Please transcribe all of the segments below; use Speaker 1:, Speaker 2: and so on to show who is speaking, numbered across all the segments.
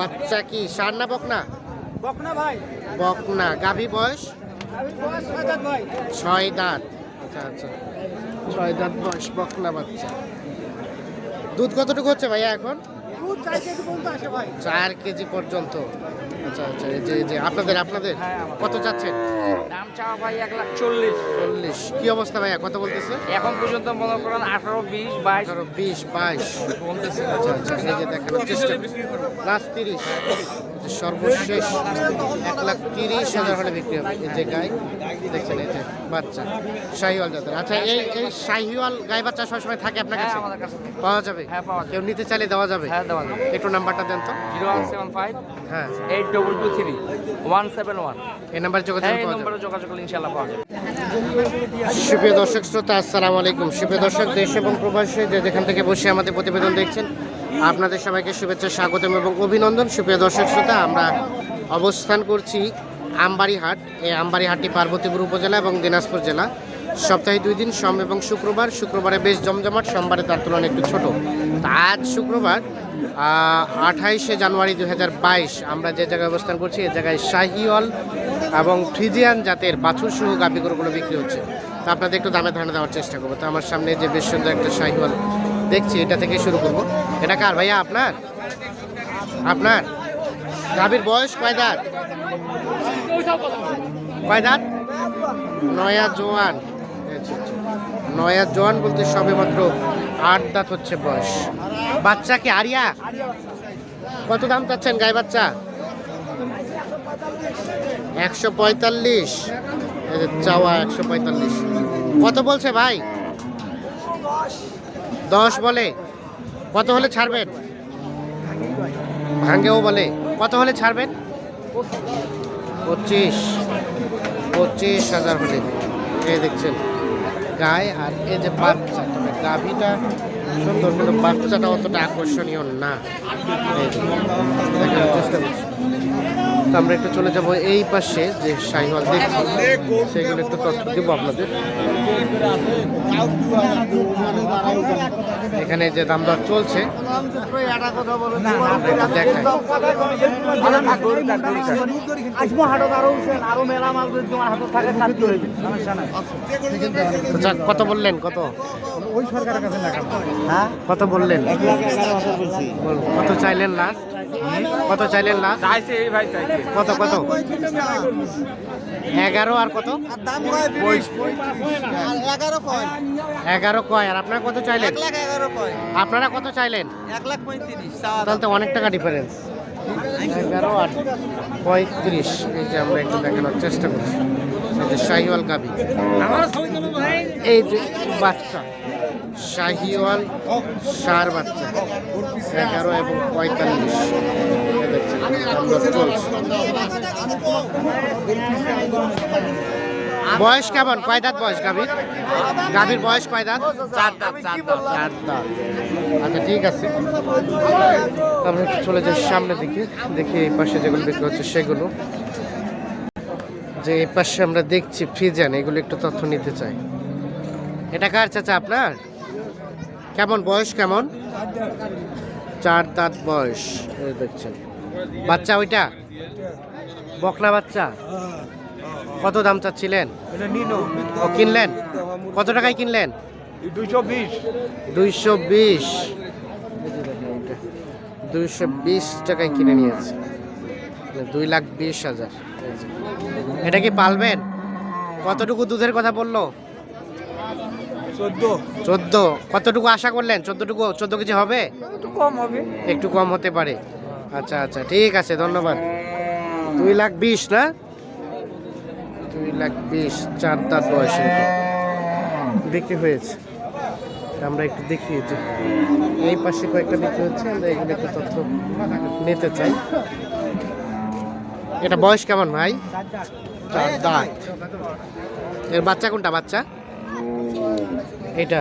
Speaker 1: বাচ্চা কি সার না বকনা?
Speaker 2: বকনা ভাই।
Speaker 1: বকনা। গাভী বয়স? ছয় দাঁত আচ্ছা আচ্ছা। ছয় দাঁত বয়স বকনা বাচ্চা। দুধ কতটুকু হচ্ছে ভাইয়া এখন?
Speaker 2: চার কেজি পর্যন্ত।
Speaker 1: আচ্ছা আচ্ছা যে যে আপনাদের আপনাদের
Speaker 2: হ্যাঁ,
Speaker 1: কত চাচ্ছেন?
Speaker 2: দাম চাওয়া ভাই এক লাখ চল্লিশ।
Speaker 1: চল্লিশ। কি অবস্থা ভাইয়া? কত বলতেছে?
Speaker 2: এখন পর্যন্ত মনে করেন আঠারো বিশ বাইশ।
Speaker 1: আঠারো বিশ বাইশ। বলতেছে আচ্ছা আচ্ছা দেখেন লাস্ট তিরিশ। সর্বশেষ এক লাখ তিরিশ হাজার হলে বিক্রি হবে। এই যে গাই দেখছেন এই যে বাচ্চা শাহিওয়াল জাতের। আচ্ছা এই এই শাহিওয়াল গাই বাচ্চা সবসময় থাকে আপনার
Speaker 2: হ্যাঁ
Speaker 1: কাছে? পাওয়া যাবে?
Speaker 2: হ্যাঁ পাওয়া
Speaker 1: কেউ নিতে চাইলে দেওয়া যাবে?
Speaker 2: হ্যাঁ দেওয়া যাবে।
Speaker 1: একটু নাম্বারটা দেন তো।
Speaker 2: জিরো ওয়ান সেভেন ফাইভ
Speaker 1: হ্যাঁ।
Speaker 2: Eight double two three one seven one.
Speaker 1: এই নাম্বারে যোগাযোগ
Speaker 2: হ্যাঁ এই নম্বরে যোগাযোগ করলে ইনশাল্লাহ পাওয়া যাবে।
Speaker 1: সুপ্রিয় দর্শক শ্রোতা আসসালামু আলাইকুম। সুপ্রিয় দর্শক দেশ এবং প্রবাসী যে যেখান থেকে বসে আমাদের প্রতিবেদন দেখছেন আপনাদের সবাইকে শুভেচ্ছা, স্বাগতম এবং অভিনন্দন। সুপ্রিয় দর্শক শ্রোতা, আমরা অবস্থান করছি আমবাড়ি হাট এই আমবাড়ি হাটটি পার্বতীপুর উপজেলা এবং দিনাজপুর জেলা। সপ্তাহে দুই দিন সোম এবং শুক্রবার। শুক্রবারে বেশ জমজমাট সোমবারে তার তুলনায় একটু ছোট। আজ শুক্রবার আঠাইশে জানুয়ারি দু হাজার বাইশ, আমরা যে জায়গায় অবস্থান করছি এই জায়গায় শাহিওয়াল এবং ফ্রিজিয়ান জাতের বাছুর সহ গাভী গরুগুলো বিক্রি হচ্ছে। তা আপনাদের একটু দামে ধারণা দেওয়ার চেষ্টা করব। তো আমার সামনে যে বেশ সুন্দর একটা শাহিওয়াল দেখছি, এটা থেকে শুরু করব। এটা কার ভাইয়া আপনার? আপনার? গাভীর বয়স কয় দাঁত? কয় দাঁত? নয়া জোয়ান। নয়া জোয়ান বলতে সবে মাত্র আট দাঁত হচ্ছে বয়স। বাচ্চা কি আরিয়া? কত দাম চাচ্ছেন গায়ে বাচ্চা? একশো পঁয়তাল্লিশ। চাওয়া একশো পঁয়তাল্লিশ। কত বলছে ভাই? দশ বলে। কত হলে ছাড়বেন? ভাঙ্গেও বলে। কত হলে ছাড়বেন? পঁচিশ। পঁচিশ হাজার হলে। এই দেখছেন, গায়ে আর এই যে বাচ্চা গাভীটা, সুন্দর কিন্তু বাচ্চাটা অতটা আকর্ষণীয় না। আমরা একটু চলে যাব এই পাশে যে শাহিওয়াল দেখছি সেগুলো একটু তথ্য দিব আপনাদের। এখানে যে দাম দর চলছে কত বললেন কত?
Speaker 2: ওই সরকারের কাছে হ্যাঁ
Speaker 1: কত বললেন? কত চাইলেন লাস্ট কত চাইলেন
Speaker 2: ভাই
Speaker 1: কত কত? এগারো আর কত?
Speaker 3: এগারো কয়
Speaker 1: আর আপনারা কত চাইলেন? আপনারা কত চাইলেন?
Speaker 3: এক লাখ পঁয়ত্রিশ
Speaker 1: তাহলে তো অনেক টাকা ডিফারেন্স এগারো আর পঁয়ত্রিশ এই যে আমরা একটু দেখানোর চেষ্টা করছি। এই যে শাহিওয়াল গাবি। এই যে বাচ্চা। শাহিওয়াল সার বাচ্চা এগারো এবং পঁয়তাল্লিশ। বয়স কেমন? কয় দাঁত বয়স গাভীর? গাভীর বয়স কয় দাঁত?
Speaker 2: চার দাঁত চার দাঁত।
Speaker 1: চার দাঁত। আচ্ছা ঠিক আছে। আমরা একটু চলে যাই সামনে দিকে। দেখি এই পাশে যেগুলো বিক্রি হচ্ছে সেগুলো। যে এই পাশে আমরা দেখছি ফ্রিজান এগুলো একটু তথ্য নিতে চাই। এটা কার চাচা আপনার? কেমন বয়স কেমন? চার দাঁত বয়স দেখছেন। বাচ্চা ওইটা? বকনা বাচ্চা? কত দাম চাচ্ছিলেন? ও কিনলেন? কত টাকায় কিনলেন?
Speaker 2: দুইশো বিশ।
Speaker 1: দুইশো বিশ। দুইশো বিশ টাকায় কিনে নিয়েছে। দুই লাখ বিশ হাজার। এটা কি পালবেন? কতটুকু দুধের কথা বলল?
Speaker 2: চোদ্দ।
Speaker 1: কতটুকু আশা করলেন? চোদ্দটুকু চোদ্দ কেজি হবে?
Speaker 2: একটু কম হবে।
Speaker 1: একটু কম হতে পারে। আচ্ছা আচ্ছা ঠিক আছে ধন্যবাদ। দুই লাখ বিশ না? দুই লাখ বিশ চার দাঁত বয়সে বিক্রি হয়েছে। আমরা একটু দেখি যে এই পাশে কয়েকটা বিক্রি হচ্ছে আমরা এগুলো একটু তথ্য নিতে চাই। এটা বয়স কেমন ভাই? চার দাঁত। এর বাচ্চা কোনটা বাচ্চা? এটা।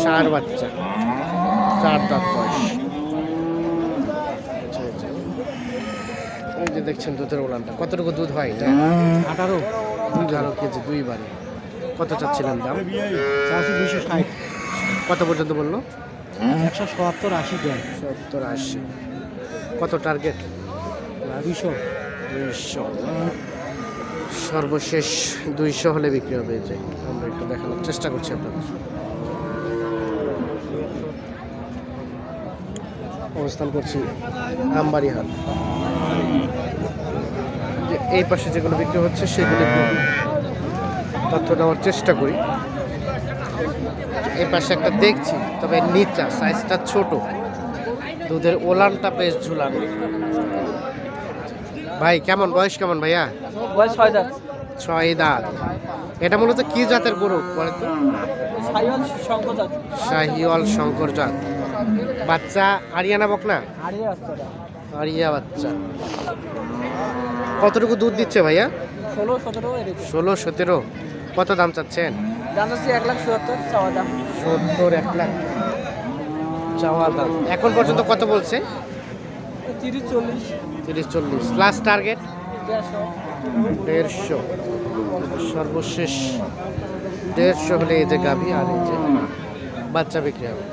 Speaker 1: সার বাচ্চা। চার দাঁত বয়স। আচ্ছা, আচ্ছা। এই যে দেখছেন দুধের ওলানটা কতটুকু দুধ হয়? এটা আঠারো? আঠারো কেজি দুই বারে কত চাচ্ছিলেন দাম?
Speaker 2: চারশো দুইশো ষাট।
Speaker 1: কত পর্যন্ত বলল?
Speaker 2: একশো সত্তর আশি দেয়।
Speaker 1: সত্তর আশি। কত টার্গেট
Speaker 2: দুশো
Speaker 1: দুইশো। সর্বশেষ দুইশো হলে বিক্রি হবে যে। আমরা একটু দেখানোর চেষ্টা করছি আপনাদের। অবস্থান করছি আমবাড়ি হাট এই পাশে যেগুলো বিক্রি হচ্ছে, সেগুলো তথ্য দেওয়ার চেষ্টা করি। এই পাশে একটা দেখছি, তবে নিচা সাইজটা ছোট। দুধের ওলানটা বেশ ঝুলানো। ভাই কেমন? বয়স কেমন ভাইয়া?
Speaker 2: বয়স ছয় দাঁত।
Speaker 1: ছয় দাঁত। এটা মূলত কি জাতের গরু শাহিওয়াল শঙ্কর জাত। বাচ্চা আরিয়ানা বকনা? আরিয়া বাচ্চা। কতটুকু দুধ দিচ্ছে ভাইয়া?
Speaker 2: ষোলো সতেরো
Speaker 1: ষোলো সতেরো। কত দাম চাচ্ছেন? সত্তর এক লাখ। চাওয়া দাম। এখন পর্যন্ত কত বলছে?
Speaker 2: তিরিশ চল্লিশ।
Speaker 1: তিরিশ চল্লিশ। লাস্ট টার্গেট
Speaker 2: দেড়শো।
Speaker 1: সর্বশেষ দেড়শো হলে এই যে গাভী আর এই যে বাচ্চা বিক্রি হবে।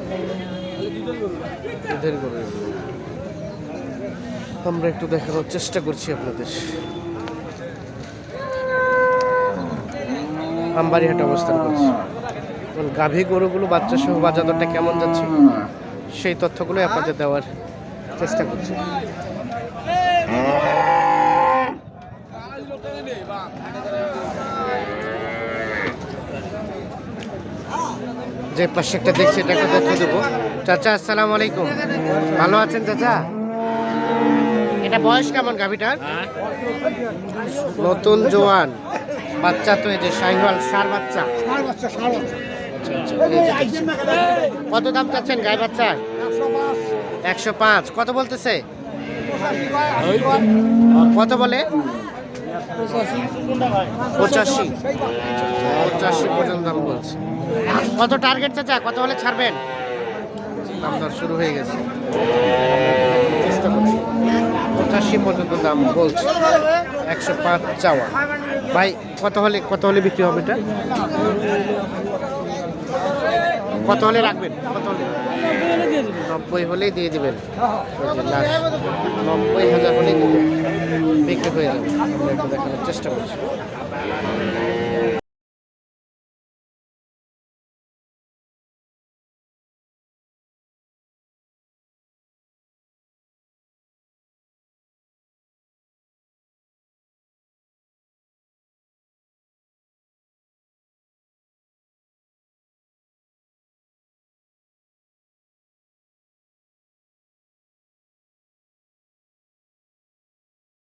Speaker 1: আমরা একটু দেখানোর চেষ্টা করছি আপনাদের। আমবাড়িহাটে অবস্থান করছি। এখন গাভী গরুগুলো বাচ্চা সহ বাজার দরটা কেমন যাচ্ছে, সেই তথ্যগুলো আপনাদের দেওয়ার চেষ্টা করছি। যে পাশে একটা দেখছি এটা একটা তথ্য দেবো। চাচা, আসসালামু আলাইকুম। ভালো আছেন চাচা? এটা বয়স কেমন গাভিটার? নতুন জোয়ান। বাচ্চা তো এই যে শাহিওয়াল সার বাচ্চা। কত দাম চাচ্ছেন গাই বাচ্চা একশো পাঁচ। কত বলতেছে? কত বলে? পঁচাশি। পঁচাশি পর্যন্ত দাম বলছে। কত টার্গেট চাচা? কত হলে ছাড়বেন? দাম শুরু হয়ে গেছে। পঁচাশি পর্যন্ত দাম বলছে। একশো পাঁচ চাওয়া। ভাই, কত হলে কত হলে বিক্রি হবে এটা? কত হলে রাখবেন? কত হলে? নব্বই হলেই দিয়ে দেবেন। নব্বই হাজার হলেই বিক্রি হয়ে যাবে। দেখানোর চেষ্টা করছি।